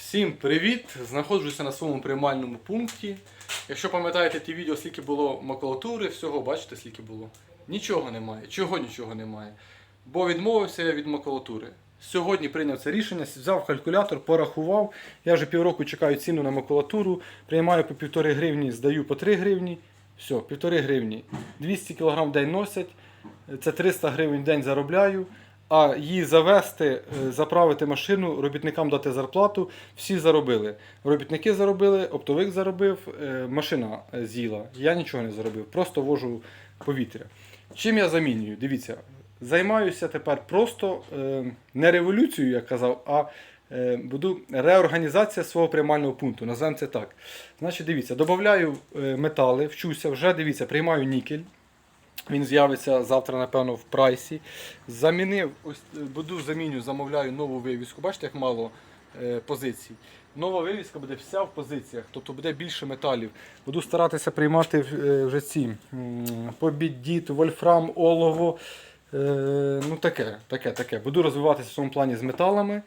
Всім привіт! Знаходжуся на своєму приймальному пункті. Якщо пам'ятаєте ті відео, скільки було макулатури, всього бачите, скільки було. Нічого немає. Чого нічого немає? Бо відмовився я від макулатури. Сьогодні прийняв це рішення, взяв калькулятор, порахував. Я вже півроку чекаю ціну на макулатуру, приймаю по півтори гривні, здаю по 3 гривні. Все, півтори гривні. 200 кг в день носять, це 300 гривень в день заробляю. А її завести, е, заправити машину, робітникам дати зарплату, всі заробили. Робітники заробили, оптовик заробив, е, машина е, з'їла. Я нічого не заробив, просто вожу повітря. Чим я замінюю? Дивіться, займаюся тепер просто не революцією, як казав, а буду реорганізація свого приймального пункту. Називаємо це так. Значить, дивіться, додаю метали, вчуся, вже дивіться, приймаю нікель. Він з'явиться завтра, напевно, в прайсі. Замінив, ось е, буду заміню, замовляю нову вивіску. Бачите, як мало е, позицій. Нова вивіска буде вся в позиціях, тобто буде більше металів. Буду старатися приймати е, вже ці м, побіддіт, вольфрам, олово. Е, ну таке, таке, таке. Буду розвиватися в цьому плані з металами.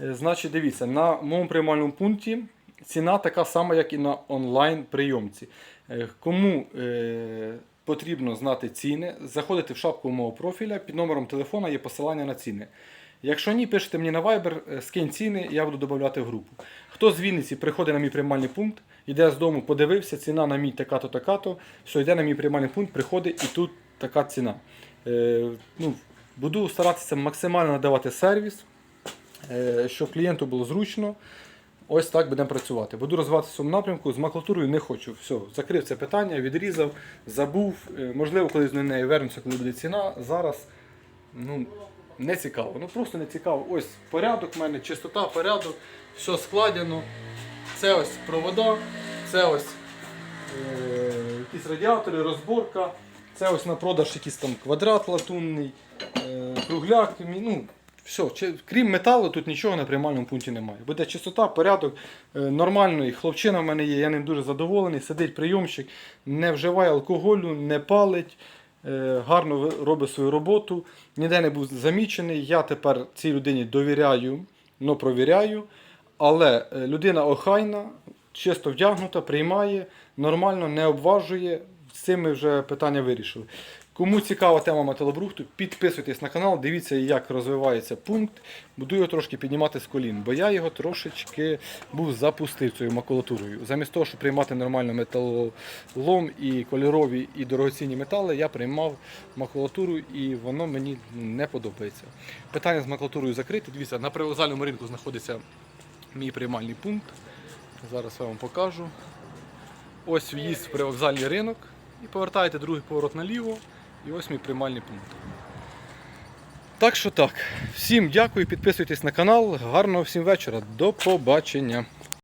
Е, значить, дивіться, на моєму приймальному пункті ціна така сама, як і на онлайн прийомці. Е, Кому е, потрібно знати ціни, заходите в шапку мого профіля, під номером телефона є посилання на ціни. Якщо ні, пишете мені на Viber, е, скинь ціни, я буду додавати в групу. Хто з Вінниці приходить на мій приймальний пункт, йде з дому, подивився, ціна на мій така-то, така-то, все, йде на мій приймальний пункт, приходить і тут така ціна. Е, ну, буду старатися максимально надавати сервіс, е, щоб клієнту було зручно. Ось так будемо працювати. Буду розвиватися в цьому напрямку. З макулатурою не хочу. Все, закрив це питання, відрізав, забув. Е, Можливо, колись до неї вернуся, коли буде ціна. Зараз ну, не цікаво. Ну просто не цікаво. Ось порядок в мене, чистота, порядок, все складено. Це ось провода, це ось е, якісь радіатори, розборка. Це ось на продаж якийсь там квадрат латунний, е, кругляк. Ну, все, крім металу, тут нічого на приймальному пункті немає. Буде чистота, порядок, е, нормальний. Хлопчина в мене є, я ним дуже задоволений. Сидить прийомщик, не вживає алкоголю, не палить, е, гарно робить свою роботу. Ніде не був замічений. Я тепер цій людині довіряю, но провіряю. Але е, людина охайна, чисто вдягнута, приймає, нормально, не обважує. З цим ми вже питання вирішили. Кому цікава тема металобрухту, підписуйтесь на канал, дивіться, як розвивається пункт. Буду його трошки піднімати з колін, бо я його трошечки був запустив цією макулатурою. Замість того, щоб приймати нормально металолом і кольорові і дорогоцінні метали, я приймав макулатуру і воно мені не подобається. Питання з макулатурою закрите. Дивіться, на привокзальному ринку знаходиться мій приймальний пункт. Зараз я вам покажу. Ось в'їзд в привокзальний ринок. І повертаєте другий поворот наліво. І ось мій приймальний пункт. Так що так. Всім дякую, підписуйтесь на канал. Гарного всім вечора. До побачення.